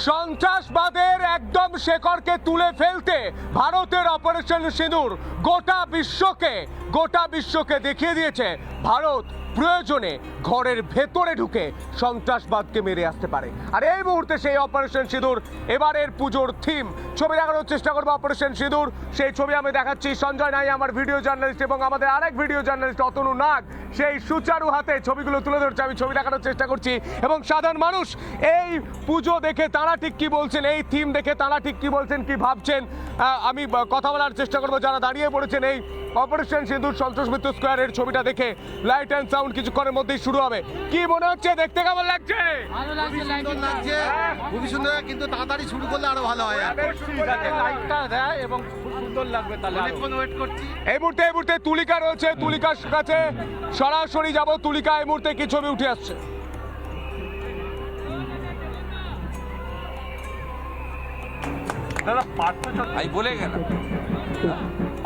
সন্ত্রাসবাদের একদম শেখরকে তুলে ফেলতে ভারতের অপারেশন সিঁদুর গোটা বিশ্বকে গোটা বিশ্বকে দেখিয়ে দিয়েছে ভারত প্রয়োজনে ঘরের ভেতরে ঢুকে সন্ত্রাসবাদকে মেরে আসতে পারে। আর এই মুহূর্তে সেই অপারেশন সিঁদুর, এবারের পুজোর থিম ছবি দেখানোর চেষ্টা করব অপারেশন সিঁদুর। সেই ছবি আমি দেখাচ্ছি সঞ্জয় নাই আমার ভিডিও জার্নালিস্ট এবং আমাদের আরেক ভিডিও জার্নালিস্ট অতনু নাগ। সেই সুচারু হাতে ছবিগুলো তুলে ধরছে, আমি ছবি দেখানোর চেষ্টা করছি। এবং সাধারণ মানুষ, এই পুজো দেখে তারা ঠিক কি বলছেন, এই থিম দেখে তারা ঠিক কি বলছেন, কি ভাবছেন আমি কথা বলার চেষ্টা করব। যারা দাঁড়িয়ে পড়েছেন এই অপারেশন সিঁদুর সন্ত্রাসমিত্র স্কোয়ারের ছবিটা দেখে লাইট অ্যান্ড সাউন্ড কিছুক্ষণের মধ্যেই শুরু হবে। কি মনে হচ্ছে? দেখতে কেমন লাগছে? খুবই সুন্দর লাগছে। খুবই সুন্দর কিন্তু তাড়াতাড়ি শুরু করলে আরও ভালো হয়। লাইটটা দেয় এবং খুব সুন্দর লাগবে তাহলে ওয়েট করছি। এই মুহূর্তে এই মুহূর্তে তুলিকা রয়েছে তুলিকার কাছে। সরাসরি যাব তুলিকা এই মুহূর্তে কি ছবি উঠে আসছে? দাদা পার্থ আমি বলে গেলাম।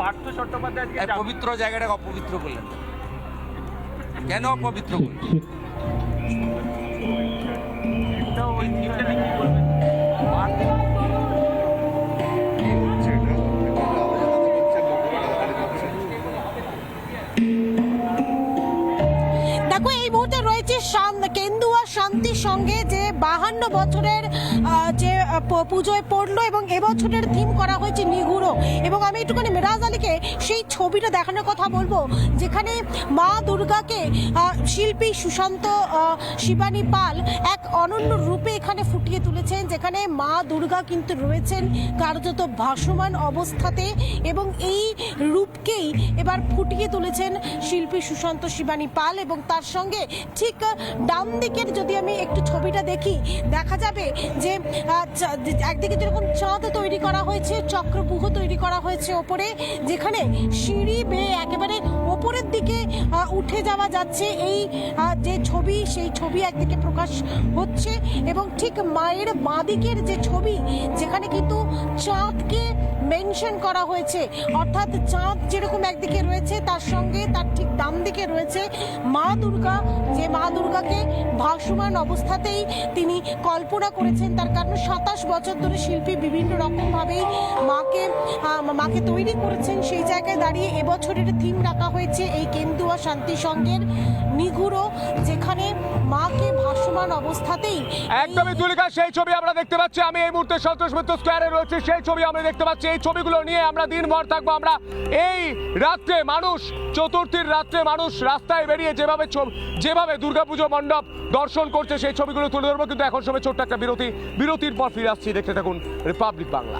পার্থ চট্টোপাধ্যায় আজকে পবিত্র জায়গাটাকে অপবিত্র করলেন। কেন অপবিত্র করলেন? তো ওই থিমটা কি বলবেন দেখো এই মুহূর্তে রয়েছে কেন্দুয়া শান্তির সঙ্গে যে বাহান্ন বছরের যে প- পুজোয় পড়ল এবং এবছরের থিম করা হয়েছে নিগুড়ো এবং আমি একটুখানি আলীকে সেই ছবিটা দেখানোর কথা বলব, যেখানে মা দুর্গাকে শিল্পী সুশান্ত শিবানী পাল এক অনন্য রূপে এখানে ফুটিয়ে তুলেছেন, যেখানে মা দুর্গা কিন্তু রয়েছেন কার্যত ভাসমান অবস্থাতে এবং এই রূপকেই এবার ফুটিয়ে তুলেছেন শিল্পী সুশান্ত শিবানী পাল এবং তার সঙ্গে ঠিক ডান দিকের যদি আমি একটু ছবিটা দেখি, দেখা যাবে যে একদিকে যেরকম চাঁদ তৈরি করা হয়েছে চক্রবুহ তৈরি করা হয়েছে ওপরে যেখানে সিঁড়ি বেয়ে একেবারে ওপরের দিকে উঠে যাওয়া যাচ্ছে এই যে ছবি, সেই ছবি একদিকে প্রকাশ হচ্ছে এবং ঠিক মায়ের বাঁদিকের যে ছবি, যেখানে কিন্তু চাঁদকে মেনশন করা হয়েছে। অর্থাৎ চাঁদ যেরকম একদিকে রয়েছে, তার সঙ্গে তার ঠিক ডান দিকে রয়েছে মা দুর্গা। যে মা দুর্গাকে ভাসমান অবস্থাতেই তিনি কল্পনা করেছেন, তার কারণ সাতাশ বছর ধরে শিল্পী বিভিন্ন রকম ভাবেই মাকে মাকে তৈরি করেছেন। সেই জায়গায় দাঁড়িয়ে এবছরের থিম রাখা হয়েছে এই কেন্দুয়া শান্তি সঙ্গের নিগুড়ো যেখানে মাকে ভাসমান অবস্থাতেই একদমই তুলিকা সেই ছবি আমরা দেখতে পাচ্ছি। আমি এই মুহূর্তে সন্তোষ মিত্র স্কোয়ারে রয়েছে। সেই ছবি আমরা দেখতে পাচ্ছি। এই ছবিগুলো নিয়ে আমরা দিনভর থাকব। আমরা এই রাত্রে মানুষ চতুর্থীর রাত্রে মানুষ রাস্তায় বেরিয়ে যেভাবে যেভাবে দুর্গাপুজো মণ্ডপ দর্শন করছে সেই ছবিগুলো তুলে ধরবো। কিন্তু এখন সময় ছোট্ট একটা বিরতি। বিরতির পর ফিরে আসছি। দেখতে থাকুন রিপাবলিক বাংলা।